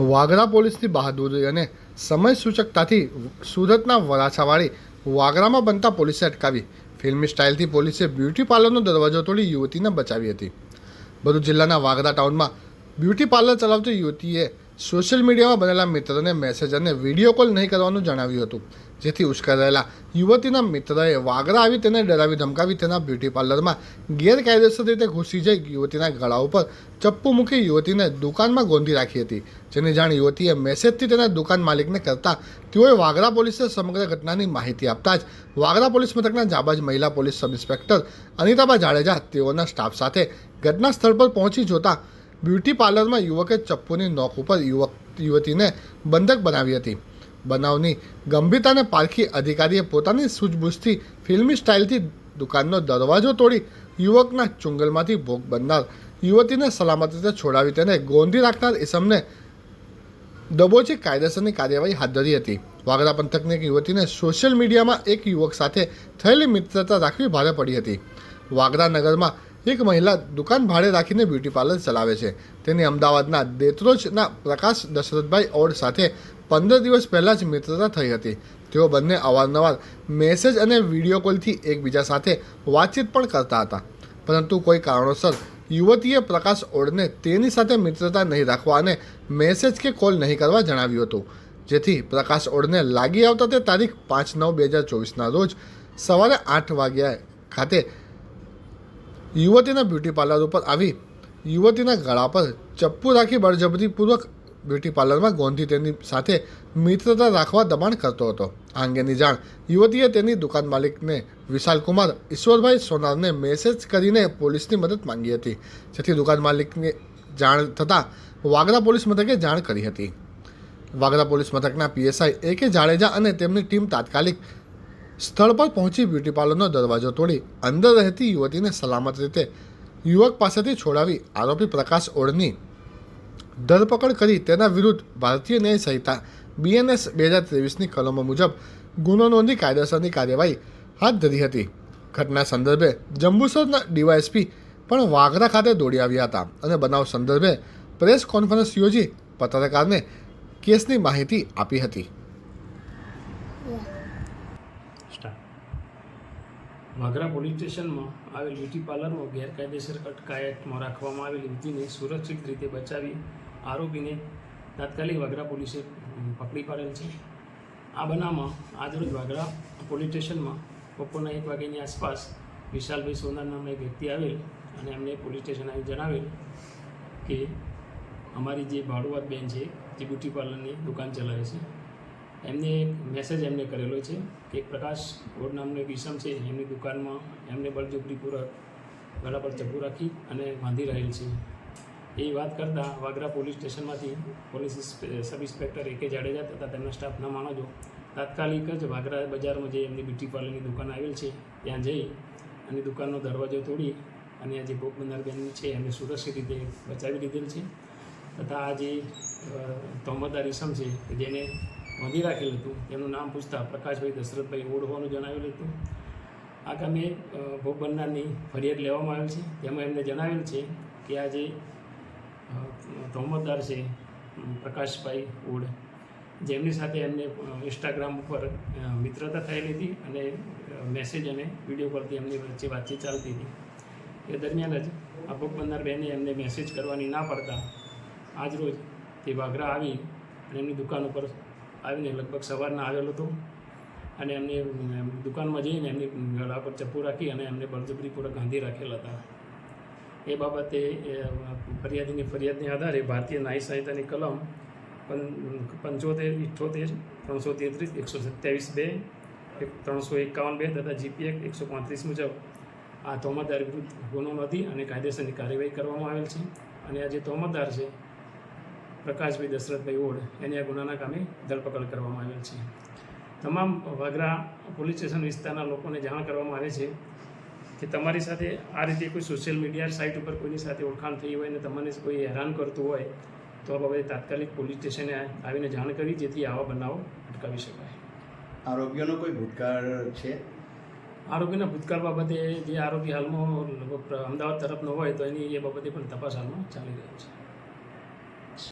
વાગરા પોલીસની બહાદુરી અને સમય સૂચકતાથી સુરતના વરાછાવાળી વાગરામાં બનતા પોલીસે અટકાવી ફિલ્મી સ્ટાઇલથી પોલીસે બ્યુટી પાર્લરનો દરવાજો તોડી યુવતીને બચાવી હતી. ભરૂચ જિલ્લાના વાગરા ટાઉનમાં બ્યુટી પાર્લર ચલાવતી યુવતીએ સોશિયલ મીડિયામાં બનેલા મિત્રને મેસેજ અને વીડિયો કોલ નહીં કરવાનું જણાવ્યું હતું. જેથી ઉશ્કેરાયેલા યુવતીના મિત્રએ વાગરા આવી તેને ડરાવી ધમકાવી તેના બ્યુટી પાર્લરમાં ગેરકાયદેસર રીતે ઘૂસી જઈ યુવતીના ગળા ઉપર ચપ્પુ મૂકી યુવતીને દુકાનમાં ગોંધી રાખી હતી. જેની જાણ યુવતીએ મેસેજથી તેના દુકાન માલિકને કરતા તેઓએ વાગરા પોલીસે સમગ્ર ઘટનાની માહિતી આપતા જ વાગરા પોલીસ મથકના જાબાજ મહિલા police sub inspector Anitaba Jadeja તેઓના સ્ટાફ સાથે ઘટના સ્થળ પર પહોંચી જોતા બ્યુટી પાર્લરમાં યુવકે ચપ્પુની નોક ઉપર યુવક, યુવતીને બંધક બનાવી હતી. બનાવની ગંભીરતાને પારખી અધિકારીએ પોતાની સૂઝબૂછથી ફિલ્મી સ્ટાઇલથી દુકાનનો દરવાજો તોડી યુવકના ચુંગલમાંથી ભોગ બનનાર યુવતીને સલામત રીતે છોડાવી તેને ગોંધી રાખનાર ઇસમને દબોચી કાયદેસરની કાર્યવાહી હાથ ધરી હતી. વાગરા પંથકની એક યુવતીને સોશિયલ મીડિયામાં એક યુવક સાથે થયેલી મિત્રતા રાખવી ભારે પડી હતી. વાગરા નગરમાં એક મહિલા દુકાન ભાડે રાખીને બ્યુટી પાર્લર ચલાવે છે. તેની અમદાવાદના દેત્રોજના પ્રકાશ દશરથભાઈ ઓડ સાથે પંદર દિવસ પહેલાં જ મિત્રતા થઈ હતી. તેઓ બંને અવારનવાર મેસેજ અને વીડિયો કોલથી એકબીજા સાથે વાતચીત પણ કરતા હતા. પરંતુ કોઈ કારણોસર યુવતીએ પ્રકાશ ઓડને તેની સાથે મિત્રતા નહીં રાખવા અને મેસેજ કે કોલ નહીં કરવા જણાવ્યું હતું. જેથી પ્રકાશ ઓડને લાગી આવતા તે તારીખ પાંચ નવ બે હજાર ચોવીસના રોજ સવારે આઠ વાગ્યા ખાતે યુવતીના બ્યુટી પાર્લર ઉપર આવી યુવતીના ગળા પર ચપ્પુ રાખી બળજબરીપૂર્વક બ્યુટી પાર્લરમાં ગોંધી તેની સાથે મિત્રતા રાખવા દબાણ કરતો હતો. આ અંગેની જાણ યુવતીએ તેની દુકાન માલિકને વિશાલ કુમાર ઈશ્વરભાઈ સોનારને મેસેજ કરીને પોલીસની મદદ માંગી હતી. જેથી દુકાન માલિકને જાણ થતાં વાગરા પોલીસ મથકે જાણ કરી હતી. વાગરા પોલીસ મથકના પીએસઆઈ એ કે જાડેજા અને તેમની ટીમ તાત્કાલિક સ્થળ પર પહોંચી બ્યુટી પાર્લરનો દરવાજો તોડી અંદર રહેતી યુવતીને સલામત રીતે યુવક પાસેથી છોડાવી આરોપી પ્રકાશ ઓળની ધરપકડ કરી તેના વિરુદ્ધ ભારતીય ન્યાય સંહિતા બીએનએસ બે હજાર ત્રેવીસની કલમો મુજબ ગુનો નોંધી કાયદેસરની કાર્યવાહી હાથ ધરી હતી. ઘટના સંદર્ભે જંબુસરના ડીવાયએસપી પણ વાગરા ખાતે દોડી આવ્યા હતા અને બનાવ સંદર્ભે પ્રેસ કોન્ફરન્સ યોજી પત્રકારને કેસની માહિતી આપી હતી. વાઘરા પોલીસ સ્ટેશનમાં આવેલ બ્યુટી પાર્લરમાં ગેરકાયદેસર અટકાયતમાં રાખવામાં આવેલી યુવતીને સુરક્ષિત રીતે બચાવી આરોપીને તાત્કાલિક વાઘરા પોલીસે પકડી પાડેલ છે. આ બનાવમાં આજરોજ વાઘરા પોલીસ સ્ટેશનમાં બપોરના એક વાગ્યાની આસપાસ વિશાલભાઈ સોનાર નામના એક વ્યક્તિ આવેલ અને એમને પોલીસ સ્ટેશન આવી જણાવેલ કે અમારી જે ભાડુઆત બેન છે, જે બ્યુટી પાર્લરની દુકાન ચલાવે છે. એમને એક મેસેજ એમને કરેલો છે કે પ્રકાશ રોડ નામનો એક ઈસમ છે, એમની દુકાનમાં એમને બળજબરીપૂર્વક ગળા પર ચપ્પુ રાખી અને બાંધી રહેલ છે. એ વાત કરતાં Vagra police સ્ટેશનમાંથી police sub inspector A K Jadeja તથા તેમના સ્ટાફના માણસો તાત્કાલિક જ વાગરા બજારમાં જે એમની બ્યુટી પાર્લરની દુકાન આવેલ છે, ત્યાં જઈ અને દુકાનનો દરવાજો તોડી અને આ જે ભોગ બનનાર બેન છે, એમને સુરક્ષિત રીતે બચાવી લીધેલ છે. તથા આ જે તોમદાર ઇસમ છે, જેને બાંધી રાખેલું હતું. એનું નામ પૂછતા પ્રકાશભાઈ દશરથભાઈ ઓડ જણાવેલું હતું. આ કામે ભોગ બનનારની ફરિયાદ લેવામાં આવેલ છે. તેમાં એમને જણાવેલ છે કે આ જે તહોમતદાર છે પ્રકાશભાઈ ઓડ જેમની સાથે એમને ઇન્સ્ટાગ્રામ ઉપર મિત્રતા થયેલી હતી અને મેસેજ અને વીડિયો પરથી એમની વચ્ચે વાતચીત ચાલતી હતી. એ દરમિયાન જ આ ભોગ બનનાર બેને એમને મેસેજ કરવાની ના પડતા આજરોજ તે વાઘરા આવી અને એમની દુકાન ઉપર આવીને લગભગ સવારના આવેલો હતો. અને એમની દુકાનમાં જઈને એમની ગળા પર ચપ્પુ રાખી અને એમને બળજબરીપૂર્વક ગાંધી રાખેલા હતા. એ બાબતે ફરિયાદીની ફરિયાદને આધારે ભારતીય ન્યાય સંહિતાની કલમ પંચોતેર ઇઠ્ઠોતેર ત્રણસો તેત્રીસ, એકસો સત્યાવીસ બે ત્રણસો એકાવન બે તથા જીપીએ એકસો પાંત્રીસ મુજબ આ તહોમતદાર વિરુદ્ધ ગુનો નથી અને કાયદેસરની કાર્યવાહી કરવામાં આવેલ છે. અને આ જે તહોમતદાર છે પ્રકાશભાઈ દશરથભાઈ ઓડ એની આ ગુનાના કામે ધરપકડ કરવામાં આવેલ છે. તમામ વાગરા પોલીસ સ્ટેશન વિસ્તારના લોકોને જાણ કરવામાં આવે છે કે તમારી સાથે આ રીતે કોઈ સોશિયલ મીડિયા સાઇટ ઉપર કોઈની સાથે ઓળખાણ થઈ હોય અને તમને કોઈ હેરાન કરતું હોય તો આ બાબતે તાત્કાલિક પોલીસ સ્ટેશને આવીને જાણ કરી જેથી આવા બનાવો અટકાવી શકાય. આરોપીઓનો કોઈ ભૂતકાળ છે? આરોપીના ભૂતકાળ બાબતે જે આરોપી હાલમાં લગભગ અમદાવાદ તરફનો હોય તો એની એ બાબતે પણ તપાસ હાલમાં ચાલી રહી છે.